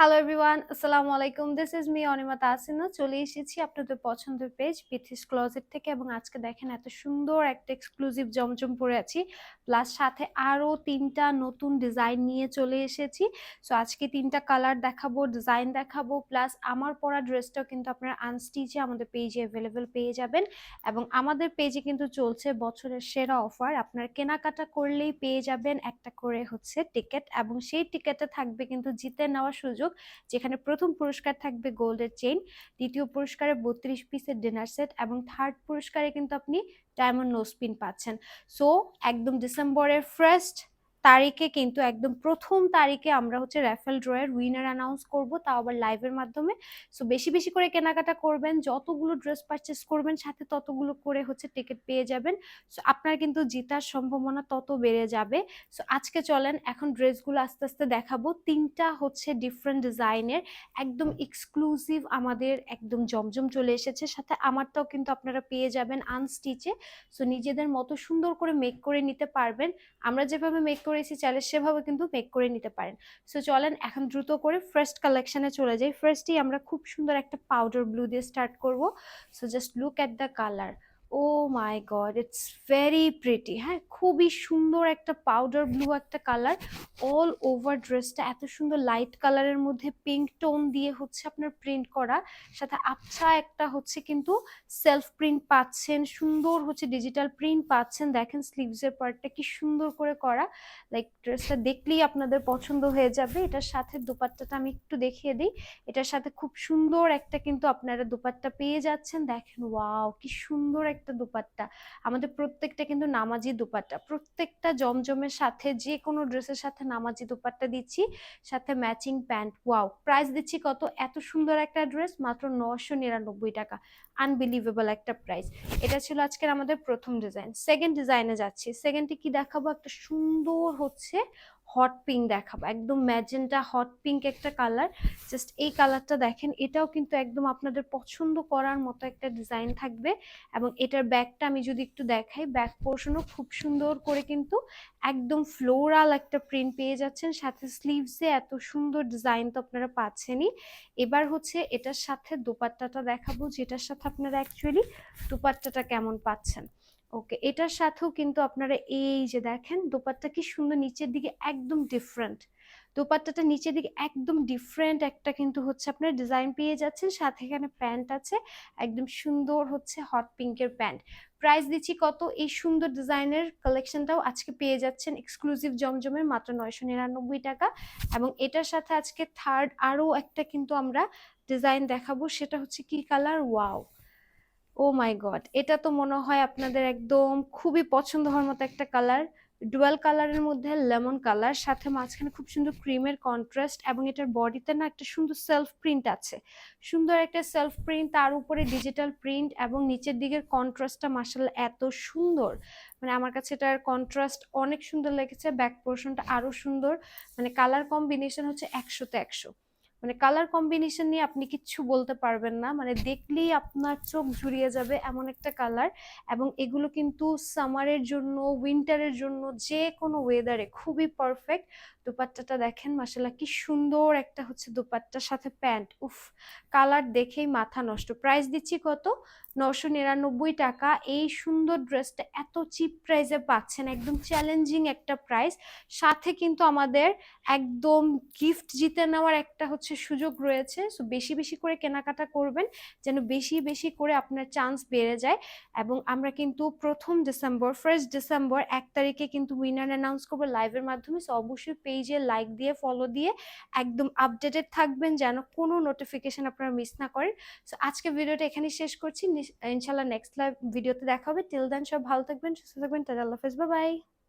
Hello everyone আসসালামু আলাইকুম this is me Anima Tasina চলে এসেছি আপনাদের পছন্দের পেজ পিথিস ক্লোজেট থেকে এবং আজকে দেখেন এত সুন্দর একটা এক্সক্লুসিভ জমজম পরে আছি। প্লাস সাথে আরও তিনটা নতুন ডিজাইন নিয়ে চলে এসেছি। সো আজকে তিনটা কালার দেখাবো ডিজাইন দেখাবো প্লাস আমার পরা ড্রেসটাও কিন্তু আপনারা আনস্টিচে আমাদের পেজে অ্যাভেলেবেল পেয়ে যাবেন। এবং আমাদের পেজে কিন্তু চলছে বছরের সেরা অফার আপনারা কেনাকাটা করলেই পেয়ে যাবেন একটা করে হচ্ছে টিকিট এবং সেই টিকিটে থাকবে কিন্তু জিতে নেওয়ার সুযোগ যেখানে প্রথম পুরস্কার থাকবে গোল্ডের চেইন, দ্বিতীয় পুরস্কারে বত্রিশ পিসের ডিনার সেট এবং থার্ড পুরস্কারে কিন্তু আপনি ডায়মন্ড নোসপিন পাচ্ছেন। সো, একদম ডিসেম্বরের ফার্স্ট তারিখে কিন্তু একদম প্রথম তারিখে আমরা হচ্ছে র্যাফেল ড্রয়ের উইনার অ্যানাউন্স করব, তাও আবার লাইভের মাধ্যমে। সো বেশি বেশি করে কেনাকাটা করবেন, যতগুলো ড্রেস পারচেস করবেন, সাথে ততগুলো করে হচ্ছে টিকিট পেয়ে যাবেন। সো আপনার কিন্তু জেতার সম্ভাবনা তত বেড়ে যাবে। সো আজকে চলেন, এখন ড্রেসগুলো আস্তে আস্তে দেখাবো। তিনটা হচ্ছে ডিফারেন্ট ডিজাইনের একদম এক্সক্লুসিভ আমাদের একদম জমজম চলে এসেছে। সাথে আমারটাও কিন্তু আপনারা পেয়ে যাবেন আনস্টিচে সো নিজেদের মতো সুন্দর করে মেক করে নিতে পারবেন। আমরা যেভাবে মেক করেছি, চাইলে সেভাবে কিন্তু মেক করে নিতে পারেন। সো চলেন এখন দ্রুত করে ফার্স্ট কালেকশনে চলে যাই। ফার্স্টেই আমরা খুব সুন্দর একটা পাউডার ব্লু দিয়ে স্টার্ট করব। So just look at the colour oh my god it's very pretty হ্যাঁ? খুবই সুন্দর একটা পাউডার ব্লু একটা কালার অল ওভার ড্রেসটা এত সুন্দর লাইট কালারের মধ্যে পিঙ্ক টোন দিয়ে হচ্ছে আপনার প্রিন্ট করা, সাথে আচ্ছা একটা হচ্ছে কিন্তু সেলফ প্রিন্ট পাচ্ছেন, সুন্দর হচ্ছে ডিজিটাল প্রিন্ট পাচ্ছেন, দেখেন স্লিভসের পার্টটা কি সুন্দর করে করা লাইক ড্রেসটা দেখলেই আপনাদের পছন্দ হয়ে যাবে, এটার সাথে দুপাট্টাটা আমি একটু দেখিয়ে দিই, এটার সাথে খুব সুন্দর একটা কিন্তু আপনারা দুপাট্টা পেয়ে যাচ্ছেন, দেখেন ওয়াও কি সুন্দর একটা দুপাট্টা, আমাদের প্রত্যেকটা কিন্তু নামাজি দুপাট্টা, প্রত্যেকটা জমজমের সাথে যে কোনো ড্রেসের সাথে নামাজি দুপাট্টা দিচ্ছি, সাথে ম্যাচিং প্যান্ট ওয়াও প্রাইস দিচ্ছি কত? এত সুন্দর একটা ড্রেস, মাত্র নশো নিরানব্বই টাকা আনবিলিভেবল একটা প্রাইস এটা ছিল আজকের আমাদের প্রথম ডিজাইন সেকেন্ড ডিজাইনে যাচ্ছি সেকেন্ডে কি দেখাবো? একটা সুন্দর হচ্ছে হট পিঙ্ক দেখাবো। একদম ম্যাজেন্টা হট পিঙ্ক একটা কালার জাস্ট এই কালারটা দেখেন, এটাও কিন্তু একদম আপনাদের পছন্দ করার মতো একটা ডিজাইন থাকবে। এবং এটার ব্যাগটা আমি যদি একটু দেখাই ব্যাক পোর্শনও খুব সুন্দর করে কিন্তু একদম ফ্লোরাল একটা প্রিন্ট পেয়ে যাচ্ছেন। সাথে স্লিভসে এত সুন্দর ডিজাইন তো আপনারা পাচ্ছেনই। এবার হচ্ছে এটার সাথে দোপাট্টাটা দেখাবো, যেটার সাথে আপনারা অ্যাকচুয়ালি দোপাট্টাটা কেমন পাচ্ছেন। ওকে, এটার সাথেও কিন্তু আপনারা এই যে দেখেন দোপাট্টা কি সুন্দর নিচের দিকে একদম ডিফারেন্ট দোপাট্টাটা নিচের দিকে একদম ডিফারেন্ট একটা কিন্তু হচ্ছে আপনার ডিজাইন পেয়ে যাচ্ছেন, সাথে এখানে প্যান্ট আছে, একদম সুন্দর হচ্ছে হট পিঙ্কের প্যান্ট। প্রাইস দিচ্ছি কত? এই সুন্দর ডিজাইনের কালেকশনটাও আজকে পেয়ে যাচ্ছেন এক্সক্লুসিভ জমজমের মাত্র নয়শো নিরানব্বই টাকা। এবং এটার সাথে আজকে থার্ড আরও একটা কিন্তু আমরা ডিজাইন দেখাবো, সেটা হচ্ছে কি colour wow oh my god, এটা তো মনে হয় আপনাদের একদম খুবই পছন্দ হওয়ার মতো একটা কালার। ডুয়াল কালারের মধ্যে লেমন কালার, সাথে মাঝখানে খুব সুন্দর ক্রিমের কন্ট্রাস্ট এবং এটার বডিতে না একটা সুন্দর সেলফ প্রিন্ট আছে। সুন্দর একটা সেলফ প্রিন্ট তার উপরে ডিজিটাল প্রিন্ট এবং নিচের দিকের কন্ট্রাস্টটা মার্শাল এত সুন্দর। মানে আমার কাছে এটার কন্ট্রাস্ট অনেক সুন্দর লেগেছে ব্যাক পোর্শনটা আরও সুন্দর। মানে কালার কম্বিনেশন হচ্ছে একশোতে একশো। মানে কালার কম্বিনেশন নিয়ে আপনি কিচ্ছু বলতে পারবেন না। মানে দেখলেই আপনার চোখ জুড়িয়ে যাবে এমন একটা কালার এবং এগুলো কিন্তু সামারের জন্য উইন্টারের জন্য যে কোনো ওয়েদারে খুবই পারফেক্ট দুপাট্টাটা দেখেন মাসাল্লাহ কি সুন্দর একটা হচ্ছে দুপাট্টার সাথে প্যান্ট উফ কালার দেখেই মাথা নষ্ট। প্রাইস দিচ্ছি কত? নশো নিরানব্বই টাকা। এই সুন্দর ড্রেসটা এত চিপ প্রাইসে পাচ্ছেন, একদম চ্যালেঞ্জিং একটা প্রাইস সাথে কিন্তু আমাদের একদম গিফট জিতে নেওয়ার একটা হচ্ছে সুযোগ রয়েছে। সো বেশি বেশি করে কেনাকাটা করবেন যেন বেশি বেশি করে আপনার চান্স বেড়ে যায়। এবং আমরা কিন্তু প্রথম ডিসেম্বর ফার্স্ট ডিসেম্বর এক তারিখে কিন্তু উইনার অ্যানাউন্স করব লাইভের মাধ্যমে। সো অবশ্যই পেজে লাইক দিয়ে ফলো দিয়ে একদম আপডেটেড থাকবেন যেন কোনো নোটিফিকেশন আপনারা মিস না করেন। সো আজকে ভিডিওটা এখানে শেষ করছি। ইনশাল্লাহ নেক্সট লাইভ ভিডিওতে দেখা হবে। টিল দেন সব ভালো থাকবেন, সুস্থ থাকবেন। তাহলে আল্লাহ হাফেজ। বাই